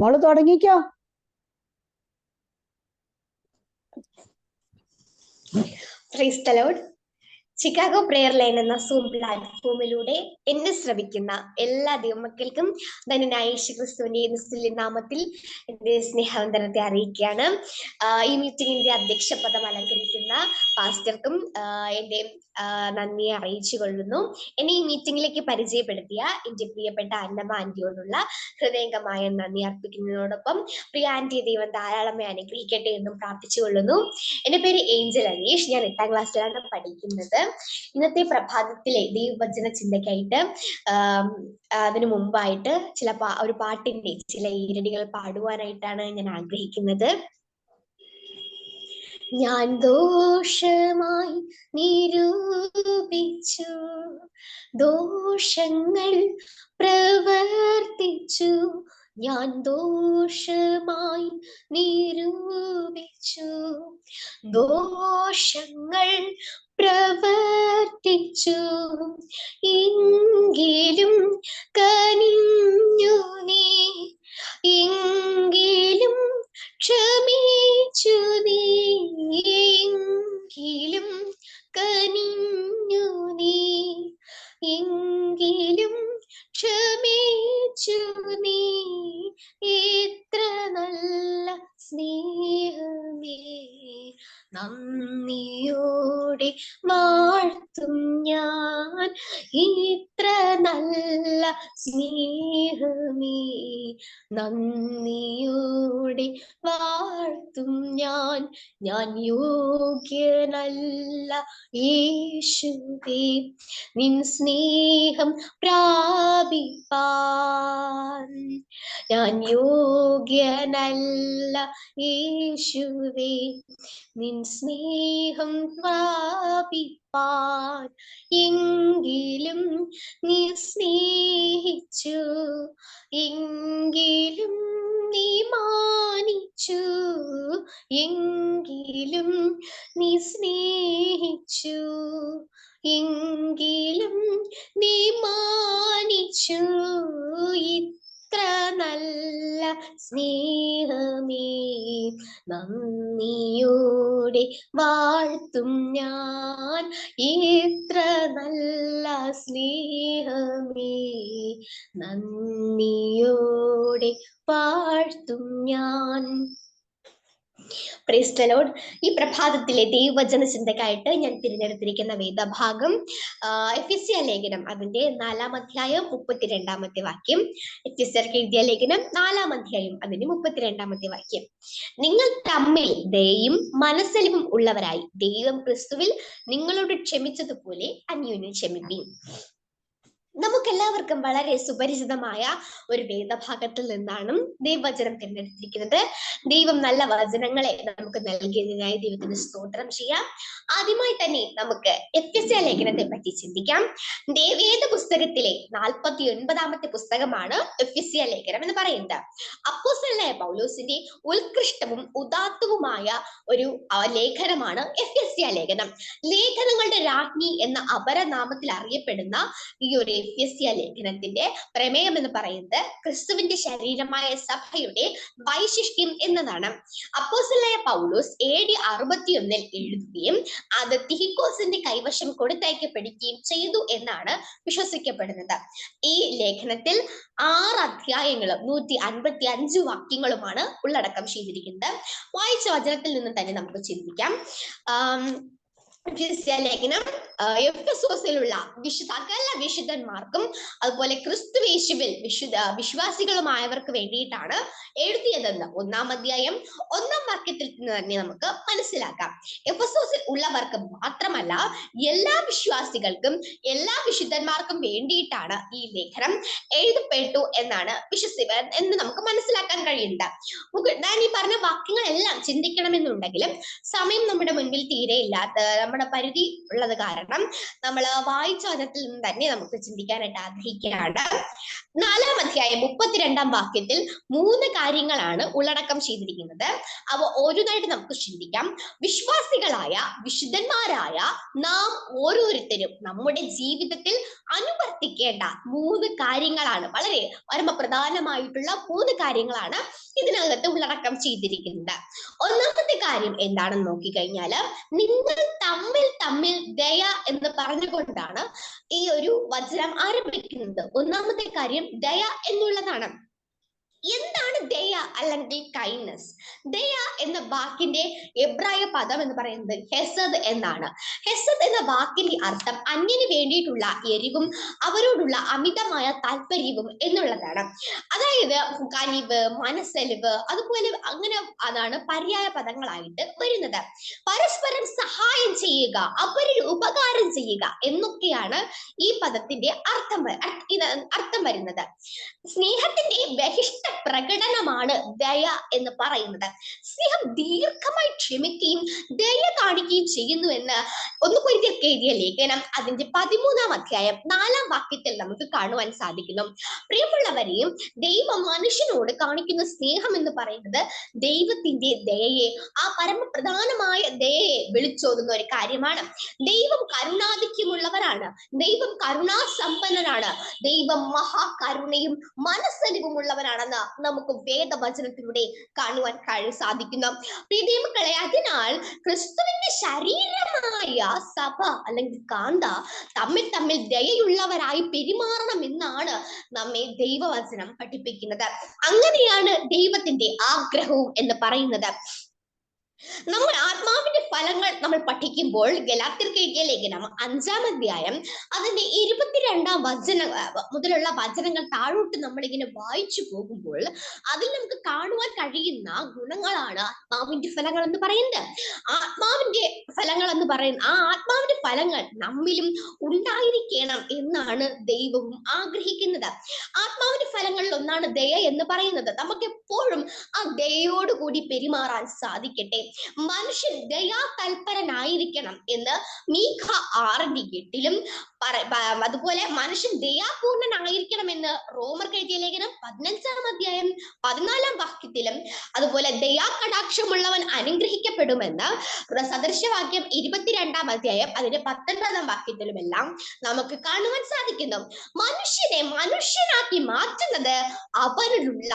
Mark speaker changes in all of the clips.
Speaker 1: മോള് തുടങ്ങിക്കോ
Speaker 2: praise the Lord Chicago prayer line എന്ന സൂം പ്ലാറ്റ്ഫോമിലൂടെ എന്നെ ശ്രമിക്കുന്ന എല്ലാ ദൈവമക്കൾക്കും തന്നെ യേശു ക്രിസ്തുവിന്റെ നാമത്തിൽ എന്റെ സ്നേഹാന്തരത്തെ അറിയിക്കുകയാണ് ഈ മീറ്റിംഗിന്റെ അധ്യക്ഷ പദം അലങ്കരിക്കുന്ന പാസ്റ്റർക്കും എന്റെ നന്ദിയെ അറിയിച്ചു കൊള്ളുന്നു എന്നെ ഈ മീറ്റിംഗിലേക്ക് പരിചയപ്പെടുത്തിയ എന്റെ പ്രിയപ്പെട്ട അന്നമ്മ ആന്റിയോടുള്ള ഹൃദയംഗമായ നന്ദി അർപ്പിക്കുന്നതിനോടൊപ്പം പ്രിയ ആന്റിയെ ദൈവം ധാരാളമായി അനുഗ്രഹിക്കട്ടെ എന്നും പ്രാർത്ഥിച്ചു കൊള്ളുന്നു എന്റെ പേര് ഏഞ്ചൽ അനീഷ് ഞാൻ എട്ടാം ക്ലാസ്സിലാണ് പഠിക്കുന്നത് ഇന്നത്തെ പ്രഭാതത്തിലെ ദൈവവചന ചിന്തയ്ക്കായിട്ട് അതിനു മുമ്പായിട്ട് ചില ഒരു പാട്ടിന്റെ ചില ഈരടികൾ പാടുവാനായിട്ടാണ് ഞാൻ ആഗ്രഹിക്കുന്നത് ഞാൻ ദോഷമായി നിരൂപിച്ചു ദോഷങ്ങൾ പ്രവർത്തിച്ചു ഞാൻ ദോഷമായി നിരൂപിച്ചു ദോഷങ്ങൾ പ്രവർത്തിച്ചു ഇങ്കിലും കനിഞ്ഞു നീ ഇങ്കിലും ക്ഷമി സ്നേഹമേ നന്ദി ഞാൻ യോഗ്യനല്ല യേശുവേ നിൻ സ്നേഹം പ്രാപിപ്പാൻ ഞാൻ യോഗ്യനല്ല യേശുവേ നിൻ സ്നേഹം പ്രാപിപ്പാൻ എങ്കിലും നീ സ്നേഹിച്ചു എങ്കിലും നീ മാനിച്ചു എങ്കിലും എങ്കിലും നീ സ്നേഹിച്ചു എങ്കിലും നീ മാനിച്ചു ഇത്ര നല്ല സ്നേഹമേ നന്ദിയോടെ വാഴ്ത്തും ഞാൻ ഇത്ര നല്ല സ്നേഹമേ നന്ദിയോടെ വാഴ്ത്തും ഞാൻ പ്രീസ്റ്റലോഡ് ഈ പ്രഭാതത്തിലെ ദൈവവചന ചിന്തക്കായിട്ട് ഞാൻ തിരഞ്ഞെടുത്തിരിക്കുന്ന വേദഭാഗം എഫിസ്യ ലേഖനം അതിന്റെ നാലാം അധ്യായം മുപ്പത്തിരണ്ടാമത്തെ വാക്യം എഫിസ്യർക്ക് എഴുതിയ ലേഖനം നാലാം അധ്യായം അതിന്റെ മുപ്പത്തിരണ്ടാമത്തെ വാക്യം നിങ്ങൾ തമ്മിൽ ദയയും മനസ്സലിവും ഉള്ളവരായി ദൈവം ക്രിസ്തുവിൽ നിങ്ങളോട് ക്ഷമിച്ചതുപോലെ അന്യോന്യം ക്ഷമിപ്പിക്കും നമുക്കെല്ലാവർക്കും വളരെ സുപരിചിതമായ ഒരു വേദഭാഗത്തിൽ നിന്നാണ് ദൈവവചനം തിരഞ്ഞെടുത്തിരിക്കുന്നത് ദൈവം നല്ല വചനങ്ങളെ നമുക്ക് നൽകിയതിനായി ദൈവത്തിന് സ്തോത്രം ചെയ്യാം ആദ്യമായി തന്നെ നമുക്ക് എഫ്എസ്എ ലേഖനത്തെ പറ്റി ചിന്തിക്കാം ദേവേദ പുസ്തകത്തിലെ നാൽപ്പത്തി ഒൻപതാമത്തെ പുസ്തകമാണ് എഫ്എസ്എ ലേഖനം എന്ന് പറയുന്നത് അപ്പോസലായ പൗലോസിന്റെ ഉത്കൃഷ്ടവും ഉദാത്തവുമായ ഒരു ലേഖനമാണ് എഫ്എസ്എ ലേഖനം ലേഖനങ്ങളുടെ രാജ്ഞി എന്ന അപരനാമത്തിൽ അറിയപ്പെടുന്ന ഈ ഒരു എഫ്യസ്യ ലേഖനത്തിന്റെ പ്രമേയം എന്ന് പറയുന്നത് ക്രിസ്തുവിന്റെ ശരീരമായ സഭയുടെ വൈശിഷ്ട്യം എന്നതാണ് അപ്പോസലായ പൗലോസ് എ ഡി അറുപത്തിയൊന്നിൽ എഴുതുകയും അത് തിഹിക്കോസിന്റെ കൈവശം കൊടുത്തയക്കപ്പെടുകയും ചെയ്തു എന്നാണ് വിശ്വസിക്കപ്പെടുന്നത് ഈ ലേഖനത്തിൽ ആറ് അധ്യായങ്ങളും നൂറ്റി അൻപത്തി അഞ്ച് വാക്യങ്ങളുമാണ് ഉള്ളടക്കം ചെയ്തിരിക്കുന്നത് വായിച്ച വചനത്തിൽ നിന്ന് തന്നെ നമുക്ക് ചിന്തിക്കാം ക്രിസ്ത്യ ലേഖനം എഫ്സോസിലുള്ള വിശുദ്ധ സകല വിശുദ്ധന്മാർക്കും അതുപോലെ ക്രിസ്തുവേശുവിൽ വിശുദ്ധ വിശ്വാസികളുമായവർക്ക് വേണ്ടിയിട്ടാണ് എഴുതിയതെന്ന് ഒന്നാം അധ്യായം ഒന്നാം വാക്യത്തിൽ നിന്ന് തന്നെ നമുക്ക് മനസ്സിലാക്കാം എഫ്സോസിൽ ഉള്ളവർക്ക് മാത്രമല്ല എല്ലാ വിശ്വാസികൾക്കും എല്ലാ വിശുദ്ധന്മാർക്കും വേണ്ടിയിട്ടാണ് ഈ ലേഖനം എഴുതപ്പെട്ടു എന്നാണ് വിശ്വസിവൻ എന്ന് നമുക്ക് മനസ്സിലാക്കാൻ കഴിയുന്നത് ഞാൻ ഈ പറഞ്ഞ വാക്യങ്ങളെല്ലാം ചിന്തിക്കണമെന്നുണ്ടെങ്കിലും സമയം നമ്മുടെ മുൻപിൽ തീരെ ഇല്ലാത്ത നമ്മുടെ പരിധി ഉള്ളത് കാരണം നമ്മൾ വായിച്ചോചത്തിൽ നിന്ന് തന്നെ നമുക്ക് ചിന്തിക്കാനായിട്ട് ആഗ്രഹിക്കുകയാണ് നാലാം അധ്യായം മുപ്പത്തിരണ്ടാം വാക്യത്തിൽ മൂന്ന് കാര്യങ്ങളാണ് ഉള്ളടക്കം ചെയ്തിരിക്കുന്നത് അവ ഓരോന്നായിട്ട് നമുക്ക് ചിന്തിക്കാം വിശ്വാസികളായ വിശുദ്ധന്മാരായ നാം ഓരോരുത്തരും നമ്മുടെ ജീവിതത്തിൽ അനുവർത്തിക്കേണ്ട മൂന്ന് കാര്യങ്ങളാണ് വളരെ പരമപ്രധാനമായിട്ടുള്ള മൂന്ന് കാര്യങ്ങളാണ് ഇതിനകത്ത് ഉള്ളടക്കം ചെയ്തിരിക്കുന്നത് ഒന്നാമത്തെ കാര്യം എന്താണെന്ന് നോക്കിക്കഴിഞ്ഞാൽ നിങ്ങൾ തമ്മിൽ തമ്മിൽ തമ്മിൽ ദയ എന്ന് പറഞ്ഞുകൊണ്ടാണ് ഈ ഒരു വചനം ആരംഭിക്കുന്നത് ഒന്നാമത്തെ കാര്യം ദയ എന്നുള്ളതാണ് എന്താണ് ദയ അല്ലെങ്കിൽ കൈൻഡ്നസ് ദയ എന്ന വാക്കിന്റെ എബ്രായ പദം എന്ന് പറയുന്നത് ഹെസദ് എന്നാണ് ഹെസദ് എന്ന വാക്കിന്റെ അർത്ഥം അന്യന് വേണ്ടിയിട്ടുള്ള എരിവും അവരോടുള്ള അമിതമായ താല്പര്യവും എന്നുള്ളതാണ് അതായത് കനിവ് മനസ്സലിവ് അതുപോലെ അങ്ങനെ അതാണ് പര്യായ പദങ്ങളായിട്ട് വരുന്നത് പരസ്പരം സഹായം ചെയ്യുക അവരിൽ ഉപകാരം ചെയ്യുക എന്നൊക്കെയാണ് ഈ പദത്തിന്റെ അർത്ഥം അർത്ഥം വരുന്നത് സ്നേഹത്തിന്റെ ബഹിഷ്ഠ പ്രകടനമാണ് ദയ എന്ന് പറയുന്നത് സ്നേഹം ദീർഘമായി ക്ഷമിക്കുകയും ദയ കാണിക്കുകയും ചെയ്യുന്നു എന്ന് ഒന്ന് കുരുതിയൊക്കെ എഴുതിയ ലേഖനം അതിന്റെ പതിമൂന്നാം അധ്യായം നാലാം വാക്യത്തിൽ നമുക്ക് കാണുവാൻ സാധിക്കുന്നു പ്രിയമുള്ളവരെയും ദൈവം മനുഷ്യനോട് കാണിക്കുന്ന സ്നേഹം എന്ന് പറയുന്നത് ദൈവത്തിന്റെ ദയയെ ആ പരമപ്രധാനമായ ദയയെ വിളിച്ചോതുന്ന ഒരു കാര്യമാണ് ദൈവം കരുണാധിക്യമുള്ളവരാണ് ദൈവം കരുണാസമ്പന്നനാണ് ദൈവം മഹാകരുണയും മനസ്സലിവുമുള്ളവനാണെന്ന് നമുക്ക് വേദവചനത്തിലൂടെ കാണുവാൻ കഴിവ് സാധിക്കുന്നു പ്രീതിമക്കളെ അതിനാൽ ക്രിസ്തുവിന്റെ ശരീരമായ സഭ അല്ലെങ്കിൽ കാന്ത തമ്മിൽ തമ്മിൽ ദയയുള്ളവരായി പെരുമാറണം എന്നാണ് നമ്മെ ദൈവവചനം പഠിപ്പിക്കുന്നത് അങ്ങനെയാണ് ദൈവത്തിന്റെ ആഗ്രഹവും എന്ന് പറയുന്നത് നമ്മൾ ആത്മാവിന്റെ ഫലങ്ങൾ നമ്മൾ പഠിക്കുമ്പോൾ ഗലാത്തിർക്ക് എഴുതിയ ലേഖനം അഞ്ചാം അധ്യായം അതിന്റെ ഇരുപത്തിരണ്ടാം വചന മുതലുള്ള വചനങ്ങൾ താഴോട്ട് നമ്മൾ ഇങ്ങനെ വായിച്ചു പോകുമ്പോൾ അതിൽ നമുക്ക് കാണുവാൻ കഴിയുന്ന ഗുണങ്ങളാണ് ആത്മാവിന്റെ ഫലങ്ങൾ എന്ന് പറയുന്നത് ആത്മാവിന്റെ ഫലങ്ങൾ എന്ന് പറയുന്ന ആ ആത്മാവിന്റെ ഫലങ്ങൾ നമ്മിലും ഉണ്ടായിരിക്കണം എന്നാണ് ദൈവവും ആഗ്രഹിക്കുന്നത് ആത്മാവിന്റെ ഫലങ്ങളിൽ ഒന്നാണ് ദയ എന്ന് പറയുന്നത് നമുക്ക് എപ്പോഴും ആ ദയോടുകൂടി പെരുമാറാൻ സാധിക്കട്ടെ മനുഷ്യൻ തൽപരനായിരിക്കണം എന്ന് മീഖ ആറിന്റെ എട്ടിലും അതുപോലെ മനുഷ്യൻ എന്ന് റോമർ കഴുതിയ ലേഖനം പതിനഞ്ചാം അധ്യായം പതിനാലാം വാക്യത്തിലും അതുപോലെ ദയാ കടാക്ഷമുള്ളവൻ അനുഗ്രഹിക്കപ്പെടുമെന്ന് സദൃശവാക്യം ഇരുപത്തിരണ്ടാം അധ്യായം അതിന്റെ പത്തൊൻപതാം വാക്യത്തിലുമെല്ലാം നമുക്ക് കാണുവാൻ സാധിക്കുന്നു മനുഷ്യനെ മനുഷ്യനാക്കി മാറ്റുന്നത് അവരിലുള്ള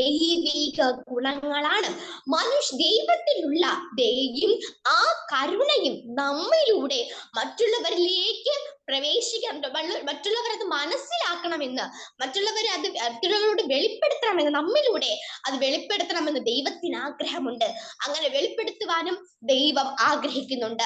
Speaker 2: ദൈവിക ഗുണങ്ങളാണ് മനുഷ്യ ദൈവത്തിലുള്ള ദയയും ആ കരുണയും നമ്മിലൂടെ മറ്റുള്ളവരിലേക്ക് പ്രവേശിക്കാറുണ്ട് മറ്റുള്ളവർ അത് മനസ്സിലാക്കണമെന്ന് മറ്റുള്ളവർ അത് മറ്റുള്ളവരോട് വെളിപ്പെടുത്തണമെന്ന് നമ്മിലൂടെ അത് വെളിപ്പെടുത്തണമെന്ന് ദൈവത്തിന് ആഗ്രഹമുണ്ട് അങ്ങനെ വെളിപ്പെടുത്തുവാനും ദൈവം ആഗ്രഹിക്കുന്നുണ്ട്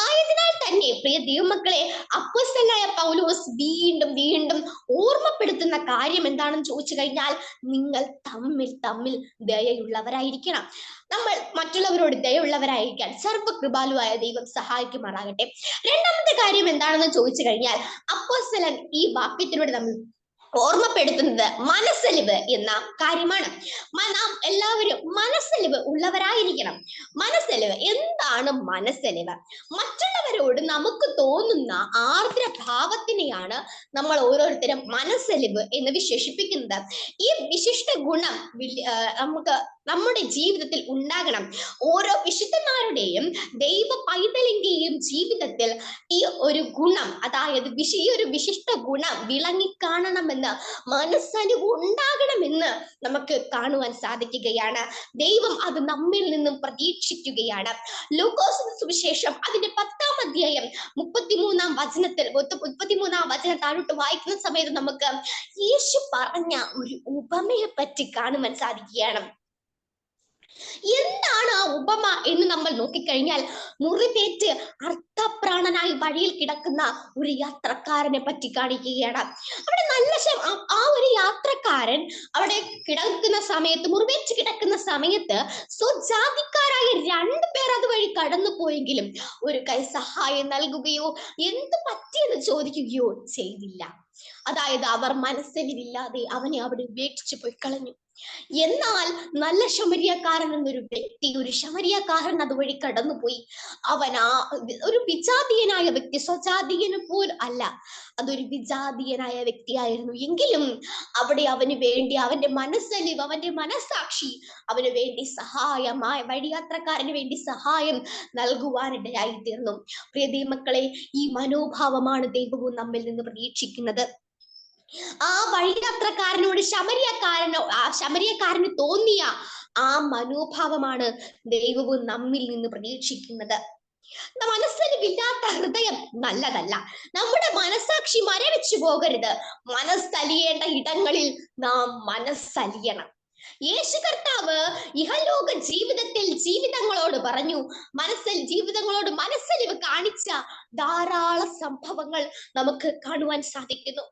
Speaker 2: ആയതിനാൽ തന്നെ പ്രിയ ദൈവമക്കളെ അപ്പുസ്തനായ പൗലോസ് വീണ്ടും വീണ്ടും ഓർമ്മപ്പെടുത്തുന്ന കാര്യം എന്താണെന്ന് ചോദിച്ചു കഴിഞ്ഞാൽ നിങ്ങൾ തമ്മിൽ തമ്മിൽ ദയയുള്ളവരായിരിക്കണം നമ്മൾ മറ്റുള്ളവരോട് ദയുള്ളവരായിരിക്കാൻ സർവകൃപാലുവായ ദൈവം സഹായിക്കുമാറാകട്ടെ രണ്ടാമത്തെ കാര്യം എന്താണെന്ന് ചോദിച്ചു കഴിഞ്ഞാൽ അപ്പോസ്തലൻ ഈ വാക്യത്തിലൂടെ നമ്മൾ ഓർമ്മപ്പെടുത്തുന്നത് മനസ്സലിവ് എന്ന കാര്യമാണ് നാം എല്ലാവരും മനസ്സലിവ് ഉള്ളവരായിരിക്കണം മനസ്സലിവ് എന്താണ് മനസ്സലിവ് മറ്റുള്ളവരോട് നമുക്ക് തോന്നുന്ന ആർദ്ര ഭാവത്തിനെയാണ് നമ്മൾ ഓരോരുത്തരും മനസ്സലിവ് എന്ന് വിശേഷിപ്പിക്കുന്നത് ഈ വിശിഷ്ട ഗുണം നമുക്ക് നമ്മുടെ ജീവിതത്തിൽ ഉണ്ടാകണം ഓരോ വിശുദ്ധന്മാരുടെയും ദൈവ പൈതലിന്റെയും ജീവിതത്തിൽ ഈ ഒരു ഗുണം അതായത് വിശ ഈ ഒരു വിശിഷ്ട ഗുണം വിളങ്ങിക്കാണണമെന്ന് മനസ്സനു ഉണ്ടാകണമെന്ന് നമുക്ക് കാണുവാൻ സാധിക്കുകയാണ് ദൈവം അത് നമ്മിൽ നിന്നും പ്രതീക്ഷിക്കുകയാണ് ലൂക്കോസ് സുവിശേഷം അതിന്റെ പത്താം അധ്യായം മുപ്പത്തിമൂന്നാം വചനത്തിൽ മുപ്പത്തിമൂന്നാം വചനം താഴോട്ട് വായിക്കുന്ന സമയത്ത് നമുക്ക് യേശു പറഞ്ഞ ഒരു ഉപമയെ പറ്റി കാണുവാൻ സാധിക്കുകയാണ് എന്താണ് ആ ഉപമ എന്ന് നമ്മൾ നോക്കിക്കഴിഞ്ഞാൽ മുറിവേറ്റ് അർത്ഥപ്രാണനായി വഴിയിൽ കിടക്കുന്ന ഒരു യാത്രക്കാരനെ പറ്റി കാണിക്കുകയാണ് അവിടെ നല്ല ആ ഒരു യാത്രക്കാരൻ അവിടെ കിടക്കുന്ന സമയത്ത് മുറിവേറ്റ് കിടക്കുന്ന സമയത്ത് സ്വജാതിക്കാരായ രണ്ടു പേർ അതുവഴി കടന്നു പോയെങ്കിലും ഒരു കൈ സഹായം നൽകുകയോ എന്ത് പറ്റിയെന്ന് ചോദിക്കുകയോ ചെയ്തില്ല അതായത് അവർ മനസ്സിലില്ലാതെ അവനെ അവിടെ ഉപേക്ഷിച്ചു പോയി കളഞ്ഞു എന്നാൽ നല്ല ശമരിയക്കാരൻ എന്നൊരു വ്യക്തി ഒരു ശമരിയക്കാരൻ അതുവഴി കടന്നുപോയി അവൻ ആ ഒരു വിജാതീയനായ വ്യക്തി സ്വജാതീയന് പോൽ അല്ല അതൊരു വിജാതീയനായ വ്യക്തിയായിരുന്നു എങ്കിലും അവിടെ അവന് വേണ്ടി അവന്റെ മനസ്സലിവ് അവന്റെ മനസാക്ഷി അവന് വേണ്ടി സഹായമായ വഴിയാത്രക്കാരന് വേണ്ടി സഹായം നൽകുവാനിടയായി തീർന്നു പ്രിയ ദൈവമക്കളെ ഈ മനോഭാവമാണ് ദൈവവും നമ്മിൽ നിന്ന് പ്രതീക്ഷിക്കുന്നത് ആ വഴിയാത്രക്കാരനോട് ശമരിയക്കാരനോ ശബരിയക്കാരന് തോന്നിയ ആ മനോഭാവമാണ് ദൈവവും നമ്മിൽ നിന്ന് പ്രതീക്ഷിക്കുന്നത് മനസ്സലിവില്ലാത്ത ഹൃദയം നല്ലതല്ല നമ്മുടെ മനസാക്ഷി മരവിച്ചു പോകരുത് മനസ്സലിയേണ്ട ഇടങ്ങളിൽ നാം മനസ്സലിയണം യേശു കർത്താവ് ഇഹലോക ജീവിതത്തിൽ ജീവിതങ്ങളോട് പറഞ്ഞു മനസ്സിൽ ജീവിതങ്ങളോട് ഇവ കാണിച്ച ധാരാളം സംഭവങ്ങൾ നമുക്ക് കാണുവാൻ സാധിക്കുന്നു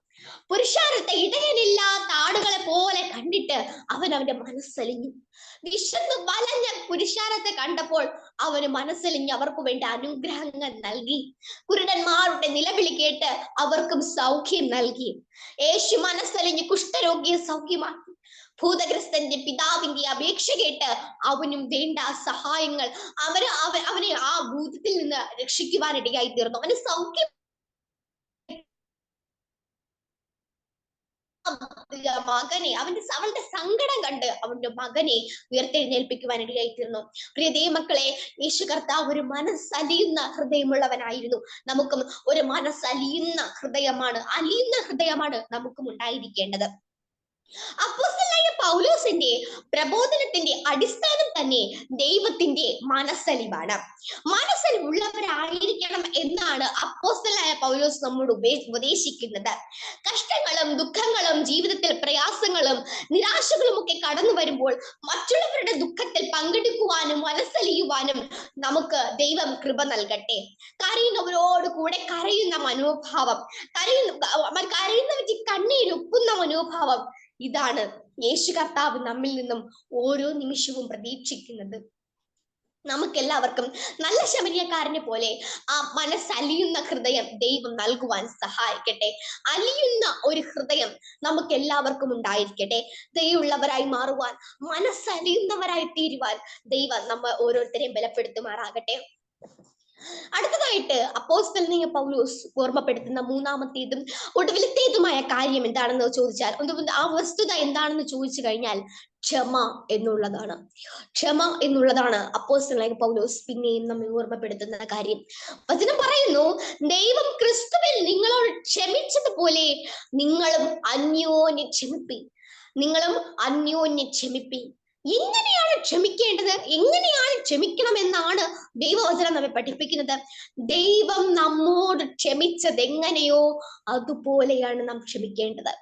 Speaker 2: പുരുഷാരത്തെ ഇടയനില്ലാത്ത ആടുകളെ പോലെ കണ്ടിട്ട് അവൻ അവന്റെ മനസ്സലിഞ്ഞു വിശന്ന് വലഞ്ഞ പുരുഷാരത്തെ കണ്ടപ്പോൾ അവന് മനസ്സലിഞ്ഞ് അവർക്ക് വേണ്ട അനുഗ്രഹങ്ങൾ നൽകി കുരുടന്മാരുടെ നിലവിളി കേട്ട് അവർക്കും സൗഖ്യം നൽകി യേശു മനസ്സലിഞ്ഞ് കുഷ്ഠരോഗിയെ സൗഖ്യമാക്കി ഭൂതഗ്രസ്തന്റെ പിതാവിന്റെ അപേക്ഷ കേട്ട് അവനും വേണ്ട സഹായങ്ങൾ അവര് അവനെ ആ ഭൂതത്തിൽ നിന്ന് രക്ഷിക്കുവാൻ ഇടയായി തീർന്നു അവന് സൗഖ്യം മകനെ അവന്റെ അവളുടെ സങ്കടം കണ്ട് അവന്റെ മകനെ ഉയർത്തെഴുന്നേൽപ്പിക്കുവാൻ ഇടയായി തീർന്നു പ്രിയതേ മക്കളെ യേശു കർത്താവ് ഒരു മനസ്സലിയുന്ന ഹൃദയമുള്ളവനായിരുന്നു നമുക്കും ഒരു മനസ്സലിയുന്ന ഹൃദയമാണ് അലിയുന്ന ഹൃദയമാണ് നമുക്കും ഉണ്ടായിരിക്കേണ്ടത് അപ്പോസ്റ്റലായ പൗലോസിന്റെ പ്രബോധനത്തിന്റെ അടിസ്ഥാനം തന്നെ ദൈവത്തിന്റെ മനസ്സലിവാണ് മനസ്സലിവുള്ളവരായിരിക്കണം എന്നാണ് അപ്പോസ്റ്റലായ പൗലോസ് നമ്മോട് ഉപദേശിക്കുന്നത് കഷ്ടങ്ങളും ദുഃഖങ്ങളും ജീവിതത്തിൽ പ്രയാസങ്ങളും നിരാശകളും ഒക്കെ കടന്നു വരുമ്പോൾ മറ്റുള്ളവരുടെ ദുഃഖത്തിൽ പങ്കെടുക്കുവാനും മനസ്സലിയുവാനും നമുക്ക് ദൈവം കൃപ നൽകട്ടെ കരയുന്നവരോട് കൂടെ കരയുന്ന മനോഭാവം കരയുന്ന കരയുന്നവർക്ക് കണ്ണീരൊപ്പുന്ന മനോഭാവം ഇതാണ് യേശു കർത്താവ് നമ്മിൽ നിന്നും ഓരോ നിമിഷവും പ്രതീക്ഷിക്കുന്നത് നമുക്കെല്ലാവർക്കും നല്ല ശമരിയക്കാരനെ പോലെ ആ മനസ്സലിയുന്ന ഹൃദയം ദൈവം നൽകുവാൻ സഹായിക്കട്ടെ അലിയുന്ന ഒരു ഹൃദയം നമുക്ക് എല്ലാവർക്കും ഉണ്ടായിരിക്കട്ടെ ദയുള്ളവരായി മാറുവാൻ മനസ്സലിയുന്നവരായി തീരുവാൻ ദൈവം നമ്മൾ ഓരോരുത്തരെയും ബലപ്പെടുത്തുമാറാകട്ടെ അടുത്തതായിട്ട് അപ്പോസ്റ്റൽ പൗലോസ് ഓർമ്മപ്പെടുത്തുന്ന മൂന്നാമത്തേതും ഒടുവിലത്തേതുമായ കാര്യം എന്താണെന്ന് ചോദിച്ചാൽ ആ വസ്തുത എന്താണെന്ന് ചോദിച്ചു കഴിഞ്ഞാൽ ക്ഷമ എന്നുള്ളതാണ് ക്ഷമ എന്നുള്ളതാണ് അപ്പോസ്റ്റലായ പൗലോസ് പിന്നെയും നമ്മെ ഓർമ്മപ്പെടുത്തുന്ന കാര്യം വചനം പറയുന്നു ദൈവം ക്രിസ്തുവിൽ നിങ്ങളോട് ക്ഷമിച്ചതുപോലെ നിങ്ങളും അന്യോന്യം ക്ഷമിപ്പി നിങ്ങളും അന്യോന്യം ക്ഷമിപ്പി എങ്ങനെയാണ് ക്ഷമിക്കേണ്ടത് എങ്ങനെയാണ് ക്ഷമിക്കണം എന്നാണ് ദൈവവചനം നമ്മെ പഠിപ്പിക്കുന്നത് ദൈവം നമ്മോട് ക്ഷമിച്ചത് എങ്ങനെയോ അതുപോലെയാണ് നാം ക്ഷമിക്കേണ്ടത്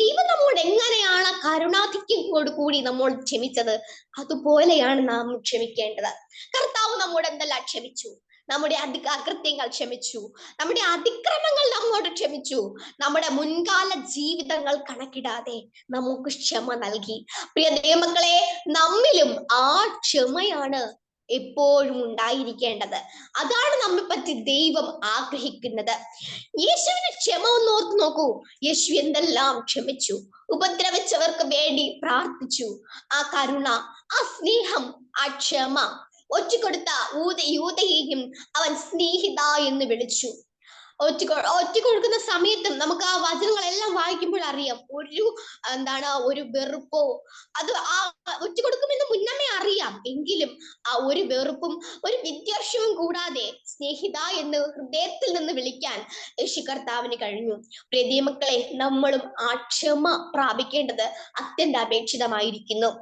Speaker 2: ദൈവം നമ്മോട് എങ്ങനെയാണ് കരുണാധിക്യത്തോട് കൂടി നമ്മൾ ക്ഷമിച്ചത് അതുപോലെയാണ് നാം ക്ഷമിക്കേണ്ടത് കർത്താവ് നമ്മോട് എന്തെല്ലാം ക്ഷമിച്ചു നമ്മുടെ അതി അകൃത്യങ്ങൾ ക്ഷമിച്ചു നമ്മുടെ അതിക്രമങ്ങൾ നമ്മോട് ക്ഷമിച്ചു നമ്മുടെ മുൻകാല ജീവിതങ്ങൾ കണക്കിടാതെ നമുക്ക് ക്ഷമ നൽകി പ്രിയ ദൈവമക്കളെ നമ്മിലും ആ ക്ഷമയാണ് എപ്പോഴും ഉണ്ടായിരിക്കേണ്ടത് അതാണ് നമ്മെ പറ്റി ദൈവം ആഗ്രഹിക്കുന്നത് യേശുവിന് ക്ഷമ ഒന്ന് ഓർത്ത് നോക്കൂ യേശു എന്തെല്ലാം ക്ഷമിച്ചു ഉപദ്രവിച്ചവർക്ക് വേണ്ടി പ്രാർത്ഥിച്ചു ആ കരുണ ആ സ്നേഹം ആ ക്ഷമ ഒറ്റക്കൊടുത്ത ഊത യൂതയെയും അവൻ സ്നേഹിത എന്ന് വിളിച്ചു ഒറ്റ ഒറ്റ കൊടുക്കുന്ന സമയത്തും നമുക്ക് ആ വചനങ്ങളെല്ലാം വായിക്കുമ്പോൾ അറിയാം ഒരു എന്താണ് ഒരു വെറുപ്പോ അത് ആ ഒറ്റ കൊടുക്കുമെന്ന് മുന്നമേ അറിയാം എങ്കിലും ആ ഒരു വെറുപ്പും ഒരു വിദ്വേഷവും കൂടാതെ സ്നേഹിത എന്ന് ഹൃദയത്തിൽ നിന്ന് വിളിക്കാൻ യേശു കർത്താവിന് കഴിഞ്ഞു പ്രതിമക്കളെ നമ്മളും ആ ക്ഷമ പ്രാപിക്കേണ്ടത് അത്യന്താപേക്ഷിതമായിരിക്കുന്നു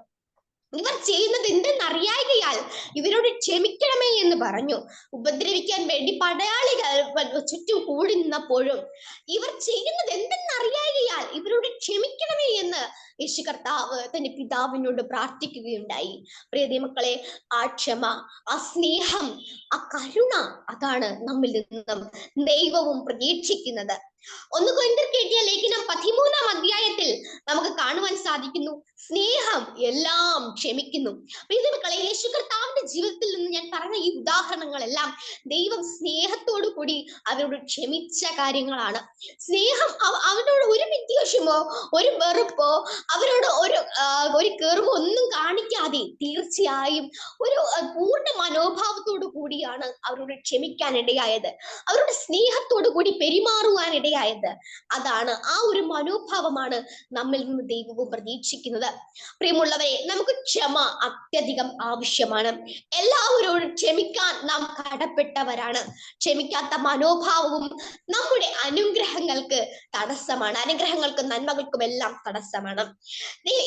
Speaker 2: ഇവർ ചെയ്യുന്നത് എന്തെന്നറിയായികയാൽ ഇവരോട് ക്ഷമിക്കണമേ എന്ന് പറഞ്ഞു ഉപദ്രവിക്കാൻ വേണ്ടി പടയാളികൾ ചുറ്റും കൂടി നിന്നപ്പോഴും ഇവർ ചെയ്യുന്നത് എന്തെന്നറിയായികയാൽ ഇവരോട് ക്ഷമിക്കണമേ എന്ന് യേശു കർത്താവ് തന്റെ പിതാവിനോട് പ്രാർത്ഥിക്കുകയുണ്ടായി പ്രിയ മക്കളെ ആ ക്ഷമ ആ സ്നേഹം ആ കരുണ അതാണ് നമ്മിൽ നിന്നും ദൈവവും പ്രതീക്ഷിക്കുന്നത് ഒന്ന് കൊണ്ടിരിക്കേറ്റിയ ലേഖനം പതിമൂന്നാം അധ്യായത്തിൽ നമുക്ക് കാണുവാൻ സാധിക്കുന്നു സ്നേഹം എല്ലാം ക്ഷമിക്കുന്നു മക്കളെ യേശു കർത്താവിന്റെ ജീവിതത്തിൽ നിന്ന് ഞാൻ പറഞ്ഞ ഈ ഉദാഹരണങ്ങളെല്ലാം ദൈവം സ്നേഹത്തോടു കൂടി അവരോട് ക്ഷമിച്ച കാര്യങ്ങളാണ് സ്നേഹം അവനോട് ഒരു വിദ്വേഷമോ ഒരു വെറുപ്പോ അവരോട് ഒരു ഒരു കേറുമോ ഒന്നും കാണിക്കാതെ തീർച്ചയായും ഒരു പൂർണ്ണ മനോഭാവത്തോടു കൂടിയാണ് അവരോട് ക്ഷമിക്കാൻ ഇടയായത് അവരുടെ സ്നേഹത്തോടു കൂടി പെരുമാറുവാനിടയായി ഇടയായത് അതാണ് ആ ഒരു മനോഭാവമാണ് നമ്മിൽ നിന്ന് ദൈവവും പ്രതീക്ഷിക്കുന്നത് പ്രിയമുള്ളവരെ നമുക്ക് ക്ഷമ അത്യധികം ആവശ്യമാണ് എല്ലാവരോടും ക്ഷമിക്കാൻ നാം കടപ്പെട്ടവരാണ് ക്ഷമിക്കാത്ത മനോഭാവവും നമ്മുടെ അനുഗ്രഹങ്ങൾക്ക് തടസ്സമാണ് അനുഗ്രഹങ്ങൾക്കും നന്മകൾക്കും എല്ലാം തടസ്സമാണ്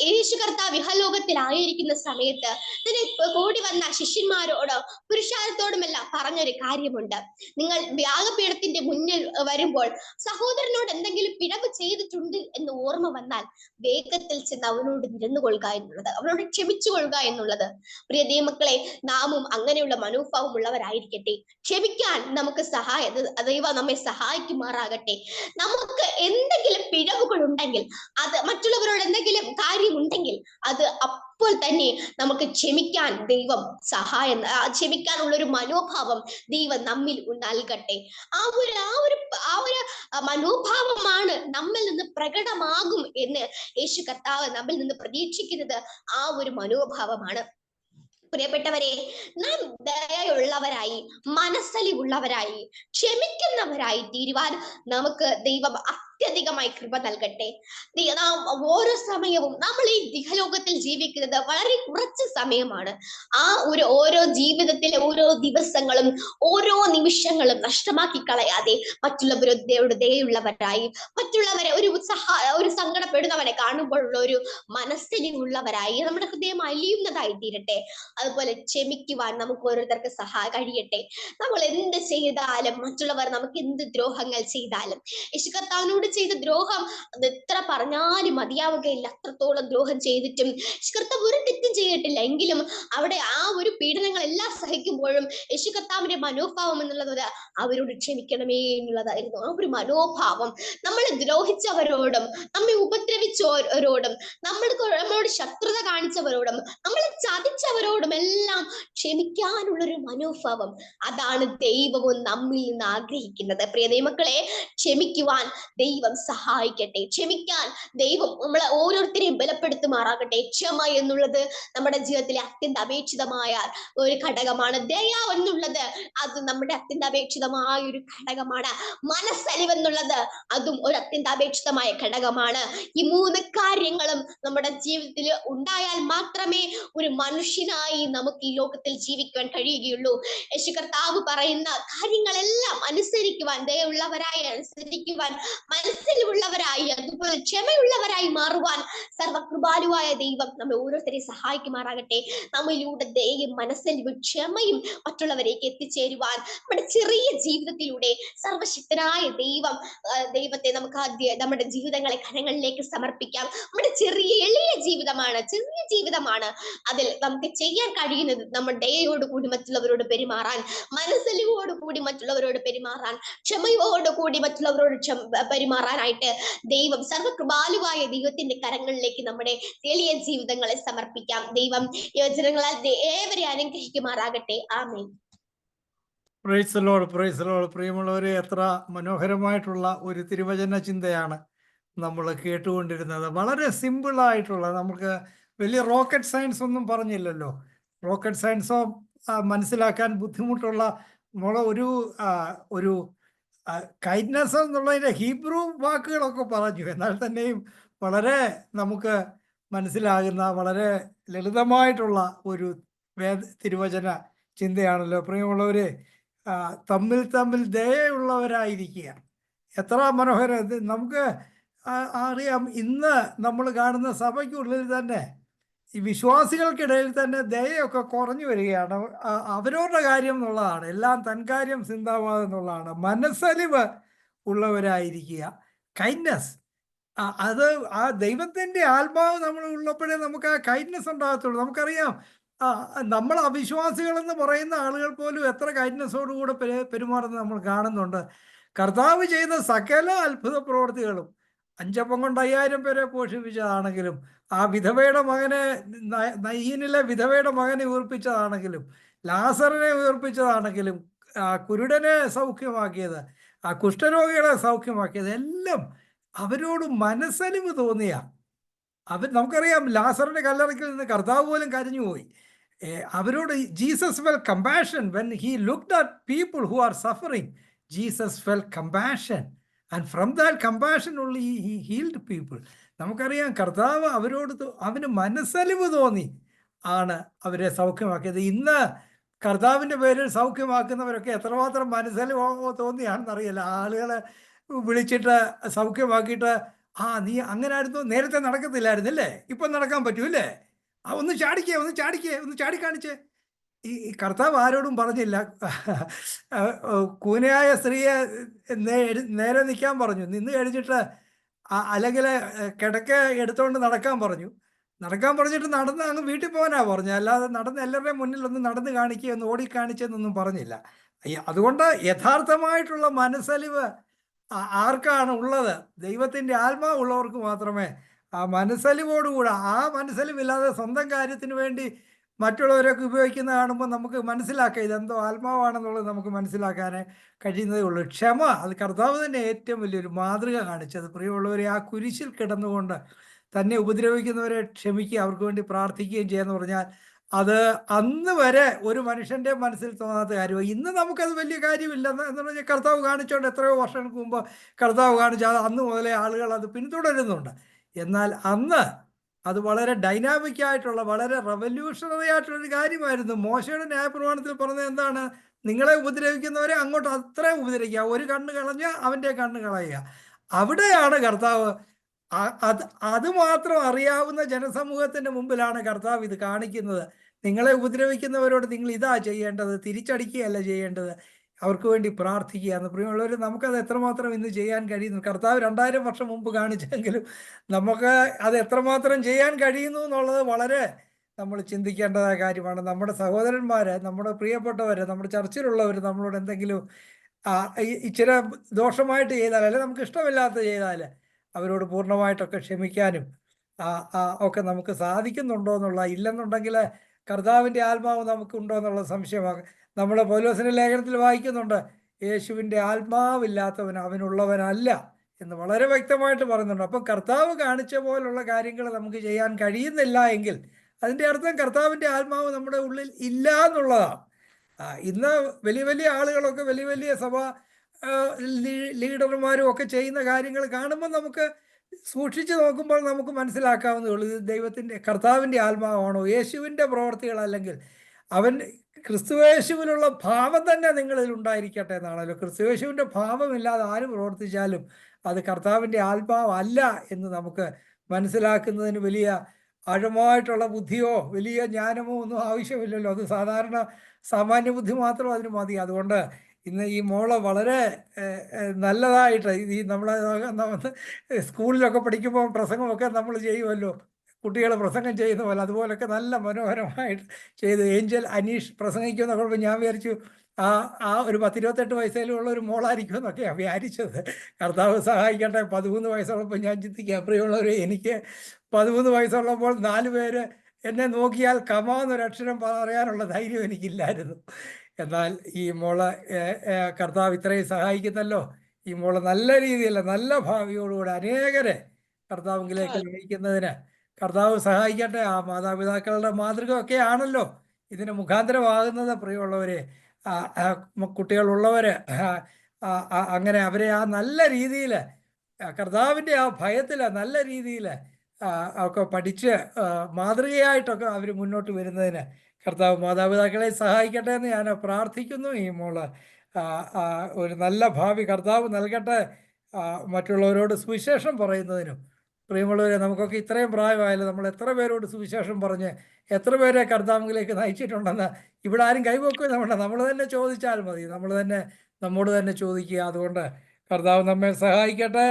Speaker 2: യേശു കർത്താവ് ഇഹലോകത്തിലായിരിക്കുന്ന സമയത്ത് ഇതിന് കൂടി വന്ന ശിഷ്യന്മാരോട് പുരുഷാരത്തോടുമെല്ലാം പറഞ്ഞൊരു കാര്യമുണ്ട് നിങ്ങൾ വ്യാഗപീഠത്തിന്റെ മുന്നിൽ വരുമ്പോൾ സഹ സഹോദരനോട് എന്തെങ്കിലും പിഴവ് ചെയ്തിട്ടുണ്ട് എന്ന് ഓർമ്മ വന്നാൽ വേഗത്തിൽ ചെന്ന് അവനോട് നിരന്നു കൊള്ളുക എന്നുള്ളത് അവനോട് ക്ഷമിച്ചു കൊള്ളുക എന്നുള്ളത് പ്രിയ ദൈവമക്കളെ നാമും അങ്ങനെയുള്ള മനോഭാവം ഉള്ളവരായിരിക്കട്ടെ ക്ഷമിക്കാൻ നമുക്ക് സഹായ ദൈവം നമ്മെ സഹായിക്കുമാറാകട്ടെ നമുക്ക് എന്തെങ്കിലും പിഴവുകൾ ഉണ്ടെങ്കിൽ അത് മറ്റുള്ളവരോട് എന്തെങ്കിലും കാര്യമുണ്ടെങ്കിൽ അത് അപ്പോൾ തന്നെ നമുക്ക് ക്ഷമിക്കാൻ ദൈവം സഹായം ക്ഷമിക്കാനുള്ള ഒരു മനോഭാവം ദൈവം നമ്മിൽ നൽകട്ടെ ആ ഒരു ആ ഒരു ആ ഒരു മനോഭാവമാണ് നമ്മിൽ നിന്ന് പ്രകടമാകും എന്ന് യേശു കർത്താവ് നമ്മിൽ നിന്ന് പ്രതീക്ഷിക്കുന്നത് ആ ഒരു മനോഭാവമാണ് പ്രിയപ്പെട്ടവരെ നാം ദയയുള്ളവരായി ഉള്ളവരായി ക്ഷമിക്കുന്നവരായി തീരുവാൻ നമുക്ക് ദൈവം അത്യധികമായി കൃപ നൽകട്ടെ നാം ഓരോ സമയവും നമ്മൾ ഈ ദിഹലോകത്തിൽ ജീവിക്കുന്നത് വളരെ കുറച്ച് സമയമാണ് ആ ഒരു ഓരോ ജീവിതത്തിലെ ഓരോ ദിവസങ്ങളും ഓരോ നിമിഷങ്ങളും നഷ്ടമാക്കി കളയാതെ മറ്റുള്ളവരോട് ദയുള്ളവരായി മറ്റുള്ളവരെ ഒരു ഉത്സാഹ കാണുമ്പോൾ കാണുമ്പോഴുള്ള ഒരു ഉള്ളവരായി നമ്മുടെ ഹൃദയം അലിയുന്നതായി തീരട്ടെ അതുപോലെ ക്ഷമിക്കുവാൻ നമുക്ക് ഓരോരുത്തർക്ക് സഹാ കഴിയട്ടെ നമ്മൾ എന്ത് ചെയ്താലും മറ്റുള്ളവർ നമുക്ക് എന്ത് ദ്രോഹങ്ങൾ ചെയ്താലും യേശു കർത്താവിനോട് ചെയ്ത ദ്രോഹം അത് എത്ര പറഞ്ഞാലും മതിയാവുകയില്ല അത്രത്തോളം ദ്രോഹം ചെയ്തിട്ടും യേശു കർത്താവ് ഒരു തെറ്റും ചെയ്തിട്ടില്ല എങ്കിലും അവിടെ ആ ഒരു എല്ലാം സഹിക്കുമ്പോഴും യേശു കർത്താവിന്റെ മനോഭാവം എന്നുള്ളത് അവരോട് ക്ഷമിക്കണമേ എന്നുള്ളതായിരുന്നു ആ ഒരു മനോഭാവം നമ്മളെ ദ്രോഹിച്ചവരോടും നമ്മെ ഉപദ്രവിച്ചവരോടും നമ്മൾ നമ്മളോട് ശത്രുത കാണിച്ചവരോടും നമ്മൾ ചതിച്ചവരോടും എല്ലാം ക്ഷമിക്കാനുള്ളൊരു മനോഭാവം അതാണ് ദൈവവും നമ്മിൽ നിന്ന് ആഗ്രഹിക്കുന്നത് പ്രിയ ദൈവമക്കളെ ക്ഷമിക്കുവാൻ ദൈവം സഹായിക്കട്ടെ ക്ഷമിക്കാൻ ദൈവം നമ്മളെ ഓരോരുത്തരെയും ബലപ്പെടുത്തുമാറാകട്ടെ ക്ഷമ എന്നുള്ളത് നമ്മുടെ ജീവിതത്തിലെ അത്യന്താപേക്ഷിതമായ ഒരു ഘടകമാണ് ദയ എന്നുള്ളത് അത് നമ്മുടെ അത്യന്താപേക്ഷിതമായ ഒരു ഘടകമാണ് മനസ്സലിവെന്നുള്ളത് അതും ഒരു അത്യന്താപേക്ഷിതമായ ഘടകമാണ് ഈ മൂന്ന് കാര്യങ്ങളും നമ്മുടെ ജീവിതത്തിൽ ഉണ്ടായാൽ മാത്രമേ ഒരു മനുഷ്യനായി നമുക്ക് ഈ ലോകത്തിൽ ജീവിക്കാൻ കഴിയുകയുള്ളൂ യേശു കർത്താവ് പറയുന്ന കാര്യങ്ങളെല്ലാം അനുസരിക്കുവാൻ ദയുള്ളവരായി അനുസരിക്കുവാൻ മനസ്സിലുള്ളവരായി അതുപോലെ ക്ഷമയുള്ളവരായി മാറുവാൻ സർവകൃപാലുവായ ദൈവം നമ്മെ ഓരോരുത്തരെയും സഹായിക്കുമാറാകട്ടെ നമ്മിലൂടെ ദയും മനസ്സിലും ക്ഷമയും മറ്റുള്ളവരേക്ക് എത്തിച്ചേരുവാൻ നമ്മുടെ ചെറിയ ജീവിതത്തിലൂടെ സർവശക്തനായ ദൈവം ദൈവത്തെ നമുക്ക് നമ്മുടെ ജീവിതങ്ങളെ കരങ്ങൾ കരങ്ങളിലേക്ക് സമർപ്പിക്കാം നമ്മുടെ ചെറിയ എളിയ ജീവിതമാണ് ചെറിയ ജീവിതമാണ് അതിൽ നമുക്ക് ചെയ്യാൻ കഴിയുന്നത് നമ്മുടെ ദയയോട് കൂടി മറ്റുള്ളവരോട് പെരുമാറാൻ മനസ്സലിവോട് കൂടി മറ്റുള്ളവരോട് പെരുമാറാൻ ക്ഷമയോട് കൂടി മറ്റുള്ളവരോട് പെരുമാറാനായിട്ട് ദൈവം സർവകൃപാലുവായ ദൈവത്തിന്റെ കരങ്ങളിലേക്ക് നമ്മുടെ എളിയ ജീവിതങ്ങളെ സമർപ്പിക്കാം ദൈവം യോജനങ്ങളാൽ ഏവരെ അനുഗ്രഹിക്കുമാറാകട്ടെ ആമേ
Speaker 3: പ്രൈസ് ലോഡ് പ്രൈസ് പ്രിയമുള്ളവരെ എത്ര മനോഹരമായിട്ടുള്ള ഒരു തിരുവചന ചിന്തയാണ് നമ്മൾ കേട്ടുകൊണ്ടിരുന്നത് വളരെ സിമ്പിളായിട്ടുള്ള നമുക്ക് വലിയ റോക്കറ്റ് സയൻസ് ഒന്നും പറഞ്ഞില്ലല്ലോ റോക്കറ്റ് സയൻസോ മനസ്സിലാക്കാൻ ബുദ്ധിമുട്ടുള്ള നമ്മളെ ഒരു ഒരു കൈറ്റ്നസ് എന്നുള്ളതിൻ്റെ ഹീബ്രൂ വാക്കുകളൊക്കെ പറഞ്ഞു എന്നാൽ തന്നെയും വളരെ നമുക്ക് മനസ്സിലാകുന്ന വളരെ ലളിതമായിട്ടുള്ള ഒരു വേദ തിരുവചന ചിന്തയാണല്ലോ പ്രിയമുള്ളവർ തമ്മിൽ തമ്മിൽ ദയുള്ളവരായിരിക്കുക എത്ര മനോഹര നമുക്ക് അറിയാം ഇന്ന് നമ്മൾ കാണുന്ന സഭയ്ക്കുള്ളിൽ തന്നെ ഈ വിശ്വാസികൾക്കിടയിൽ തന്നെ ദയയൊക്കെ കുറഞ്ഞു വരികയാണ് അവരവരുടെ കാര്യം എന്നുള്ളതാണ് എല്ലാം തൻകാര്യം ചിന്താവാദം എന്നുള്ളതാണ് മനസ്സലിവ് ഉള്ളവരായിരിക്കുക കൈൻഡ്നസ് അത് ആ ദൈവത്തിൻ്റെ ആത്മാവ് നമ്മൾ ഉള്ളപ്പോഴേ നമുക്ക് ആ കൈൻഡ്നസ് ഉണ്ടാകത്തുള്ളൂ നമുക്കറിയാം നമ്മൾ അവിശ്വാസികളെന്ന് പറയുന്ന ആളുകൾ പോലും എത്ര കൈൻഡ്നസ്സോടുകൂടെ പെരുമാറുന്നത് നമ്മൾ കാണുന്നുണ്ട് കർത്താവ് ചെയ്ത സകല അത്ഭുത പ്രവർത്തികളും അഞ്ചപ്പം കൊണ്ട് അയ്യായിരം പേരെ പോഷിപ്പിച്ചതാണെങ്കിലും ആ വിധവയുടെ മകനെ നയ്യനിലെ വിധവയുടെ മകനെ ഉയർപ്പിച്ചതാണെങ്കിലും ലാസറിനെ ഉയർപ്പിച്ചതാണെങ്കിലും ആ കുരുടനെ സൗഖ്യമാക്കിയത് ആ കുഷ്ഠരോഗികളെ സൗഖ്യമാക്കിയത് എല്ലാം അവരോട് മനസ്സലിവ് തോന്നിയ അവർ നമുക്കറിയാം ലാസറിന്റെ കല്ലറയ്ക്കിൽ നിന്ന് കർത്താവ് പോലും പോയി അവരോട് Jesus well compassion when he look that people who are suffering Jesus well compassion and from that compassion ഉള്ളി ഹി ഹീൽഡ് പീപ്പിൾ നമുക്കറിയാം കർത്താവ് അവരോട് അവന് മനസ്സലിവ് തോന്നി ആണ് അവരെ സൗഖ്യമാക്കിയത് ഇന്ന് കർത്താവിൻ്റെ പേരിൽ സൗഖ്യമാക്കുന്നവരൊക്കെ എത്രമാത്രം മനസ്സലിവ് തോന്നിയാണെന്നറിയില്ല ആളുകളെ വിളിച്ചിട്ട് സൗഖ്യമാക്കിയിട്ട് ആ നീ അങ്ങനെ ആയിരുന്നു നേരത്തെ നടക്കത്തില്ലായിരുന്നില്ലേ ഇപ്പം നടക്കാൻ പറ്റൂല്ലേ ആ ഒന്ന് ചാടിക്കേ ഒന്ന് ചാടിക്കേ ഒന്ന് ചാടിക്കാണിച്ചേ ഈ കർത്താവ് ആരോടും പറഞ്ഞില്ല കൂനയായ സ്ത്രീയെ നേരെ നിൽക്കാൻ പറഞ്ഞു നിന്ന് കഴിച്ചിട്ട് അല്ലെങ്കിൽ കിടക്ക എടുത്തുകൊണ്ട് നടക്കാൻ പറഞ്ഞു നടക്കാൻ പറഞ്ഞിട്ട് നടന്ന് അങ്ങ് വീട്ടിൽ പോകാനാ പറഞ്ഞു അല്ലാതെ നടന്ന് എല്ലാവരുടെയും മുന്നിൽ ഒന്ന് നടന്ന് കാണിക്കുക ഒന്ന് ഓടി കാണിച്ചെന്നൊന്നും പറഞ്ഞില്ല അതുകൊണ്ട് യഥാർത്ഥമായിട്ടുള്ള മനസ്സലിവ് ആർക്കാണ് ഉള്ളത് ദൈവത്തിൻ്റെ ആത്മാവുള്ളവർക്ക് മാത്രമേ ആ മനസ്സലിവോടുകൂടെ ആ മനസ്സലിവില്ലാതെ സ്വന്തം കാര്യത്തിന് വേണ്ടി മറ്റുള്ളവരൊക്കെ ഉപയോഗിക്കുന്ന കാണുമ്പോൾ നമുക്ക് മനസ്സിലാക്കാം ഇതെന്തോ ആത്മാവാണെന്നുള്ളത് നമുക്ക് മനസ്സിലാക്കാനേ കഴിയുന്നതേ ഉള്ളൂ ക്ഷമ അത് കർത്താവ് തന്നെ ഏറ്റവും വലിയൊരു മാതൃക കാണിച്ചത് പ്രിയമുള്ളവരെ ആ കുരിശിൽ കിടന്നുകൊണ്ട് തന്നെ ഉപദ്രവിക്കുന്നവരെ ക്ഷമിക്കുക അവർക്ക് വേണ്ടി പ്രാർത്ഥിക്കുകയും ചെയ്യാന്ന് പറഞ്ഞാൽ അത് അന്ന് വരെ ഒരു മനുഷ്യന്റെ മനസ്സിൽ തോന്നാത്ത കാര്യമാണ് ഇന്ന് നമുക്കത് വലിയ കാര്യമില്ല എന്ന് പറഞ്ഞാൽ കർത്താവ് കാണിച്ചുകൊണ്ട് എത്രയോ വർഷങ്ങൾക്ക് മുമ്പ് കർത്താവ് കാണിച്ച അന്ന് മുതലേ ആളുകൾ അത് പിന്തുടരുന്നുണ്ട് എന്നാൽ അന്ന് അത് വളരെ ഡൈനാമിക് ആയിട്ടുള്ള വളരെ റവല്യൂഷണറി ആയിട്ടുള്ള കാര്യമായിരുന്നു മോശയുടെ ന്യായപ്രമാണത്തിൽ പറഞ്ഞത് എന്താണ് നിങ്ങളെ ഉപദ്രവിക്കുന്നവരെ അങ്ങോട്ട് അത്രയും ഉപദ്രവിക്കുക ഒരു കണ്ണ് കളഞ്ഞ് അവൻ്റെ കണ്ണ് കളയുക അവിടെയാണ് കർത്താവ് അത് അത് മാത്രം അറിയാവുന്ന ജനസമൂഹത്തിന്റെ മുമ്പിലാണ് കർത്താവ് ഇത് കാണിക്കുന്നത് നിങ്ങളെ ഉപദ്രവിക്കുന്നവരോട് നിങ്ങൾ ഇതാ ചെയ്യേണ്ടത് തിരിച്ചടിക്കുകയല്ല ചെയ്യേണ്ടത് അവർക്ക് വേണ്ടി പ്രാർത്ഥിക്കുക എന്ന് പ്രിയമുള്ളവർ നമുക്കത് എത്രമാത്രം ഇന്ന് ചെയ്യാൻ കഴിയുന്നു കർത്താവ് രണ്ടായിരം വർഷം മുമ്പ് കാണിച്ചെങ്കിലും നമുക്ക് അത് എത്രമാത്രം ചെയ്യാൻ കഴിയുന്നു എന്നുള്ളത് വളരെ നമ്മൾ ചിന്തിക്കേണ്ടതായ കാര്യമാണ് നമ്മുടെ സഹോദരന്മാരെ നമ്മുടെ പ്രിയപ്പെട്ടവരെ നമ്മുടെ ചർച്ചിലുള്ളവർ നമ്മളോട് എന്തെങ്കിലും ഇച്ചിര ദോഷമായിട്ട് ചെയ്താൽ അല്ലെങ്കിൽ നമുക്ക് ഇഷ്ടമില്ലാത്ത ചെയ്താൽ അവരോട് പൂർണ്ണമായിട്ടൊക്കെ ക്ഷമിക്കാനും ഒക്കെ നമുക്ക് സാധിക്കുന്നുണ്ടോ എന്നുള്ള ഇല്ലെന്നുണ്ടെങ്കിൽ കർത്താവിൻ്റെ ആത്മാവ് നമുക്കുണ്ടോ എന്നുള്ള സംശയമാണ് നമ്മുടെ പൗലോസിൻ്റെ ലേഖനത്തിൽ വായിക്കുന്നുണ്ട് യേശുവിൻ്റെ ആത്മാവില്ലാത്തവൻ അവനുള്ളവനല്ല എന്ന് വളരെ വ്യക്തമായിട്ട് പറയുന്നുണ്ട് അപ്പം കർത്താവ് കാണിച്ച പോലുള്ള കാര്യങ്ങൾ നമുക്ക് ചെയ്യാൻ കഴിയുന്നില്ല എങ്കിൽ അതിൻ്റെ അർത്ഥം കർത്താവിൻ്റെ ആത്മാവ് നമ്മുടെ ഉള്ളിൽ ഇല്ല എന്നുള്ളതാണ് ഇന്ന് വലിയ വലിയ ആളുകളൊക്കെ വലിയ വലിയ സഭ ലീഡർമാരും ഒക്കെ ചെയ്യുന്ന കാര്യങ്ങൾ കാണുമ്പോൾ നമുക്ക് സൂക്ഷിച്ചു നോക്കുമ്പോൾ നമുക്ക് മനസ്സിലാക്കാവുന്നേ ഉള്ളൂ ഇത് ദൈവത്തിൻ്റെ കർത്താവിൻ്റെ ആത്മാവാണോ യേശുവിൻ്റെ പ്രവർത്തികൾ അല്ലെങ്കിൽ അവൻ ക്രിസ്തുവേശുവിനുള്ള ഭാവം തന്നെ നിങ്ങളിൽ ഉണ്ടായിരിക്കട്ടെ എന്നാണല്ലോ ക്രിസ്തുവേശുവിൻ്റെ ഭാവമില്ലാതെ ആര് പ്രവർത്തിച്ചാലും അത് കർത്താവിൻ്റെ ആത്മാവല്ല എന്ന് നമുക്ക് മനസ്സിലാക്കുന്നതിന് വലിയ ആഴമായിട്ടുള്ള ബുദ്ധിയോ വലിയ ജ്ഞാനമോ ഒന്നും ആവശ്യമില്ലല്ലോ അത് സാധാരണ സാമാന്യ ബുദ്ധി മാത്രം അതിന് മതി അതുകൊണ്ട് ഇന്ന് ഈ മോളെ വളരെ നല്ലതായിട്ട് ഈ നമ്മളെ സ്കൂളിലൊക്കെ പഠിക്കുമ്പോൾ പ്രസംഗമൊക്കെ നമ്മൾ ചെയ്യുമല്ലോ കുട്ടികൾ പ്രസംഗം ചെയ്യുന്ന പോലെ അതുപോലൊക്കെ നല്ല മനോഹരമായിട്ട് ചെയ്ത് ഏഞ്ചൽ അനീഷ് പ്രസംഗിക്കുമെന്ന് പറയുമ്പോൾ ഞാൻ വിചാരിച്ചു ആ ആ ഒരു പത്തിരുപത്തെട്ട് വയസ്സിലുള്ള ഒരു മോളായിരിക്കും എന്നൊക്കെയാണ് വിചാരിച്ചത് കർത്താവ് സഹായിക്കട്ടെ പതിമൂന്ന് വയസ്സുള്ളപ്പോൾ ഞാൻ ചിന്തിക്കുക പ്രിയമുള്ളവർ എനിക്ക് പതിമൂന്ന് വയസ്സുള്ളപ്പോൾ നാല് പേര് എന്നെ നോക്കിയാൽ കമാ എന്നൊരക്ഷരം പറയാനുള്ള ധൈര്യം എനിക്കില്ലായിരുന്നു എന്നാൽ ഈ മോളെ കർത്താവ് ഇത്രയും സഹായിക്കുന്നല്ലോ ഈ മോളെ നല്ല രീതിയിൽ നല്ല ഭാവിയോടുകൂടെ അനേകരെ കർത്താവിലേക്ക് നയിക്കുന്നതിന് കർത്താവ് സഹായിക്കട്ടെ ആ മാതാപിതാക്കളുടെ മാതൃക ഒക്കെ ആണല്ലോ ഇതിന് മുഖാന്തരമാകുന്നത് പ്രിയമുള്ളവരെ കുട്ടികളുള്ളവര് അങ്ങനെ അവരെ ആ നല്ല രീതിയിൽ കർത്താവിൻ്റെ ആ ഭയത്തിൽ നല്ല രീതിയിൽ ഒക്കെ പഠിച്ച് മാതൃകയായിട്ടൊക്കെ അവർ മുന്നോട്ട് വരുന്നതിന് കർത്താവ് മാതാപിതാക്കളെ സഹായിക്കട്ടെ എന്ന് ഞാൻ പ്രാർത്ഥിക്കുന്നു ഈ മോള് ഒരു നല്ല ഭാവി കർത്താവ് നൽകട്ടെ മറ്റുള്ളവരോട് സുവിശേഷം പറയുന്നതിനും പ്രിയമുള്ളവരെ നമുക്കൊക്കെ ഇത്രയും പ്രായമായാലും നമ്മൾ എത്ര പേരോട് സുവിശേഷം പറഞ്ഞ് എത്ര പേരെ കർത്താവിലേക്ക് നയിച്ചിട്ടുണ്ടെന്ന് ഇവിടെ ആരും കൈവെക്കുക വേണ്ട നമ്മൾ തന്നെ ചോദിച്ചാൽ മതി നമ്മൾ തന്നെ നമ്മോട് തന്നെ ചോദിക്കുക അതുകൊണ്ട് കർത്താവ് നമ്മെ സഹായിക്കട്ടെ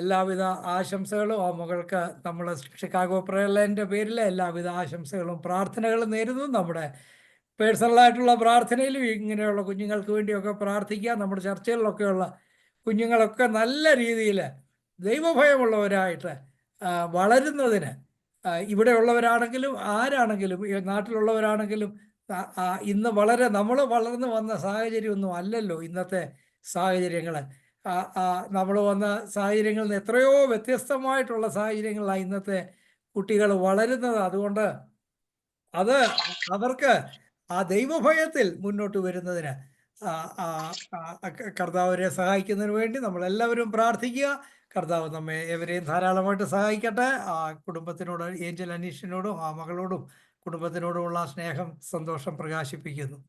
Speaker 3: എല്ലാവിധ ആശംസകളും ആ മകൾക്ക് നമ്മൾ ഷിക്കാഗോ പ്രലൻ്റെ പേരിൽ എല്ലാവിധ ആശംസകളും പ്രാർത്ഥനകളും നേരുന്നു നമ്മുടെ പേഴ്സണലായിട്ടുള്ള പ്രാർത്ഥനയിലും ഇങ്ങനെയുള്ള കുഞ്ഞുങ്ങൾക്ക് വേണ്ടിയൊക്കെ പ്രാർത്ഥിക്കുക നമ്മുടെ ചർച്ചകളിലൊക്കെയുള്ള കുഞ്ഞുങ്ങളൊക്കെ നല്ല രീതിയിൽ ദൈവഭയമുള്ളവരായിട്ട് വളരുന്നതിന് ഇവിടെയുള്ളവരാണെങ്കിലും ആരാണെങ്കിലും നാട്ടിലുള്ളവരാണെങ്കിലും ഇന്ന് വളരെ നമ്മൾ വളർന്നു വന്ന സാഹചര്യമൊന്നും അല്ലല്ലോ ഇന്നത്തെ സാഹചര്യങ്ങൾ നമ്മൾ വന്ന സാഹചര്യങ്ങളിൽ നിന്ന് എത്രയോ വ്യത്യസ്തമായിട്ടുള്ള സാഹചര്യങ്ങളിലാണ് ഇന്നത്തെ കുട്ടികൾ വളരുന്നത് അതുകൊണ്ട് അത് അവർക്ക് ആ ദൈവഭയത്തിൽ മുന്നോട്ട് വരുന്നതിന് കർത്താവരെ സഹായിക്കുന്നതിന് വേണ്ടി നമ്മളെല്ലാവരും പ്രാർത്ഥിക്കുക കർത്താവ് നമ്മെ എവരെയും ധാരാളമായിട്ട് സഹായിക്കട്ടെ ആ കുടുംബത്തിനോട് ഏഞ്ചൽ അനീഷിനോടും ആ മകളോടും കുടുംബത്തിനോടുമുള്ള സ്നേഹം സന്തോഷം പ്രകാശിപ്പിക്കുന്നു